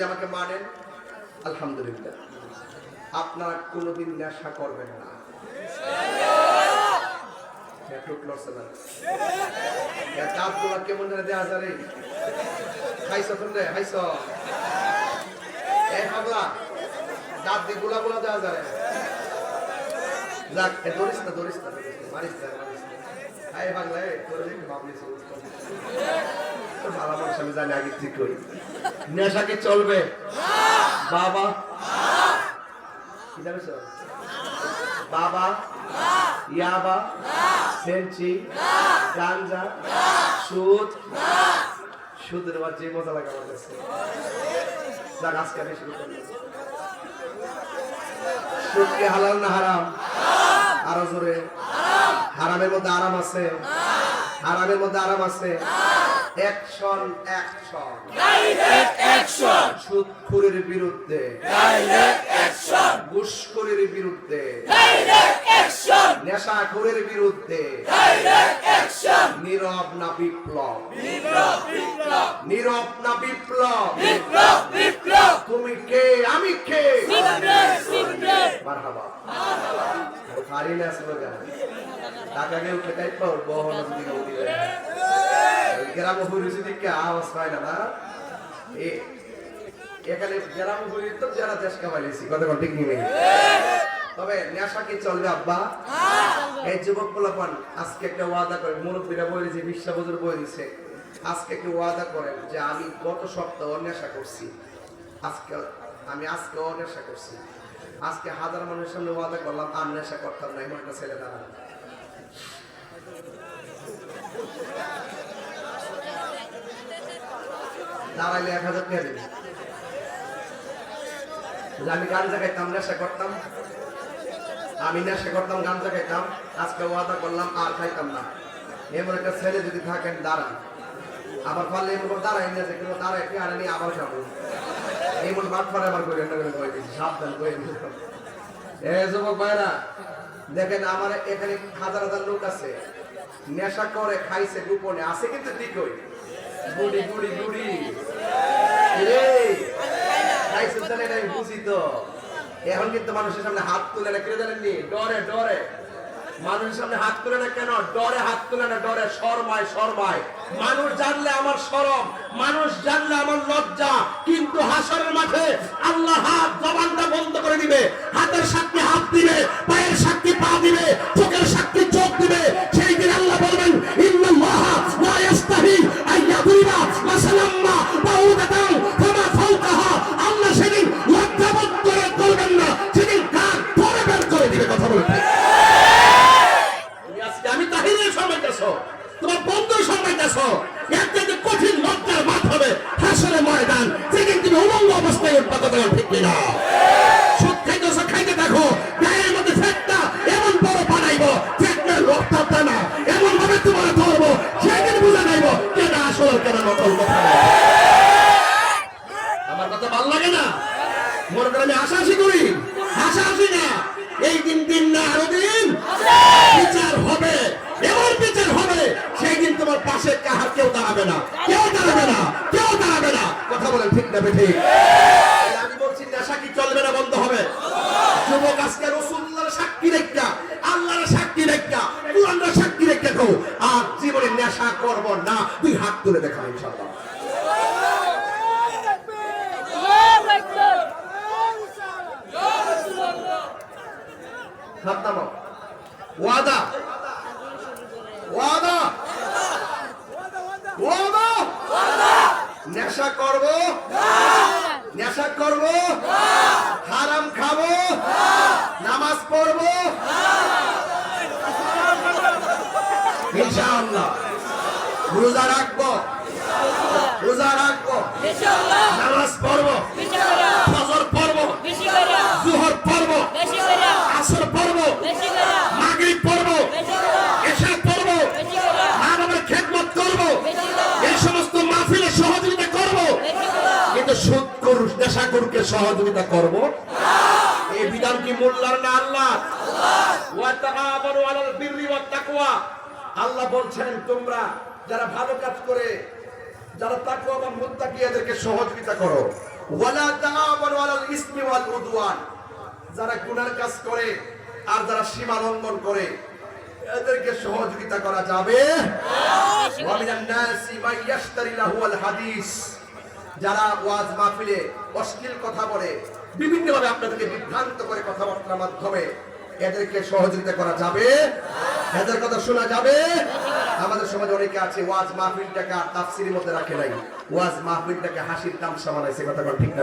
যদি আমাকে মানেন আলহামদুলিল্লাহ। আপনারা কোনোদিন নেশা করবেন না। কেমন পাগলা, দাঁত দিয়ে গোলা গোলা দেওয়া যায় না ধরিস না, মারিস না মারিস না। করি। নেশা কি চলবে? বাবা। বাবা। ইয়াবা। সেঞ্চি। গাঞ্জা। সুদ। সুদের আবার যে মজা লাগে আমার কাছে। যাক, আজকে আমি শুরু করলাম সুদ কি হালাল না হারাম? আরও জোরে। হারামের মধ্যে আরাম আছে। হারামের মধ্যে আরাম আছে। অ্যাকশন অ্যাকশন অ্যাকশন সুদখুরের বিরুদ্ধে। ডাইরেক্ট অ্যাকশন ঘুষখোরের বিরুদ্ধে। ডাইরেক্ট অ্যাকশন নেশাখোরের বিরুদ্ধে। ডাইরেক্ট অ্যাকশন নীরব না বিপ্লব। নীরব না বিপ্লব। বিপ্লব বিপ্লব। তুমি কে আমি কে? মারহাবা। খারি না আসলো গা টাকা কেউ খেটাই পাও, বহন যদি কেউ দিলে গ্রাম আওয়াজ পায় না এখানে গ্রাম হইলে তো যারা দেশ কামাইলেছি, কথা ঠিক নেই? তবে নেশা কি চলবে আব্বা? এই যুবক পোলাপান, আজকে একটা ওয়াদা করে, মুরব্বীরা বলে যে বিশ্বা বজুর বই দিছে। আজকে একটা ওয়াদা করেন যে আমি গত সপ্তাহ নেশা করছি। আজকে, আমি আজকে নেশা করছি। আজকে হাজার মানুষের সামনে ওয়াদা করলাম, আর নেশা করতাম না, এমন একটা ছেলে দাঁড়ান দাঁড়াইলে এক হাজার আমি গাঞ্জা খাইতাম নেশা করতাম, আমি নেশা করতাম গাঞ্জা খাইতাম আজকে ওয়াদা করলাম, আর খাইতাম না। এমন একটা ছেলে যদি থাকেন দাঁড়ান আবার পারলে এমন দাঁড়াই কিন্তু দাঁড়াই কি আর নিয়ে আবার যাব। বাদ আবার করে করে সাবধান এ যুবক ভাইরা, দেখেন আমার এখানে হাজার হাজার লোক আছে, নেশা করে, খাইছে গোপনে, আছে কিন্তু ঠিকই। গুড়ি গুড়ি গুড়ি। খাইছে এটা আমি বুঝি তো। এখন কিন্তু মানুষের সামনে হাত তুলে না, কেউ জানেননি? ডরে ডরে। মানুষের সামনে হাত তুলে না কেন? ডরে হাত তুলে না, ডরে শরমায় শরমায়। মানুষ জানলে আমার শরম, মানুষ জানলে আমার লজ্জা, কিন্তু হাসরের মাঠে আল্লাহ হাত জবানটা বন্ধ করে দিবে। আমার কথা ভালো লাগে না? মনে করে আমি হাসাহাসি করি। হাসাহাসি না। এই দিন দিন না, আরও দিন। বিচার হবে। এমন বিচার হবে। সেই দিন তোমার পাশে কাহার কেউ দাঁড়াবে না। কেউ দাঁড়াবে না। কেউ দাঁড়াবে না। কথা বলেন ঠিক না ঠিক আমি বলছি, নেশা কি চলবে না বন্ধ হবে? যুবক আজকে না তুই হাত তুলে দেখা ইনশাআল্লাহ। হাত নামাও। ওয়াদা। ওয়াদা। ওয়াদা। নেশা করব। নেশা করব। হারাম খাব নামাজ পড়ব ইনশাআল্লাহ রোজা রাখব। রোজা রাখব। নামাজ পড়ব। ফজর পড়ব। জুহর পড়ব। আসর পড়ব। মাগরিব পড়ব। পড়ব। মা বাবার খেদমত করব। এই সমস্ত মাহফিলে সহযোগিতা করব। কিন্তু সহযোগিতা করব। এই বিধান কি মোল্লার না আল্লাহ আল্লাহ বলছেন, তোমরা যারা ভালো কাজ করে, যারা তাকওয়া বা মুত্তাকি এদেরকে সহযোগিতা করো। ওয়ালা ইসমি ওয়াল উদওয়ান। যারা গুনার কাজ করে আর যারা সীমা লঙ্ঘন করে, এদেরকে সহযোগিতা করা যাবে। ওয়া মিনান নাসি হাদিস। যারা ওয়াজ মাহফিলে অশ্লীল কথা বলে, বিভিন্নভাবে আপনাদেরকে বিভ্রান্ত করে কথাবার্তার মাধ্যমে এদেরকে সহযোগিতা করা যাবে। এদের কথা শোনা যাবে? আমাদের সমাজে অনেকে আছে, ওয়াজ মাহফিলটাকে আর তাফসিরের মধ্যে রাখে নাই। ওয়াজ মাহফিলটাকে হাসির তামসা বানাইছে কথা ঠিক না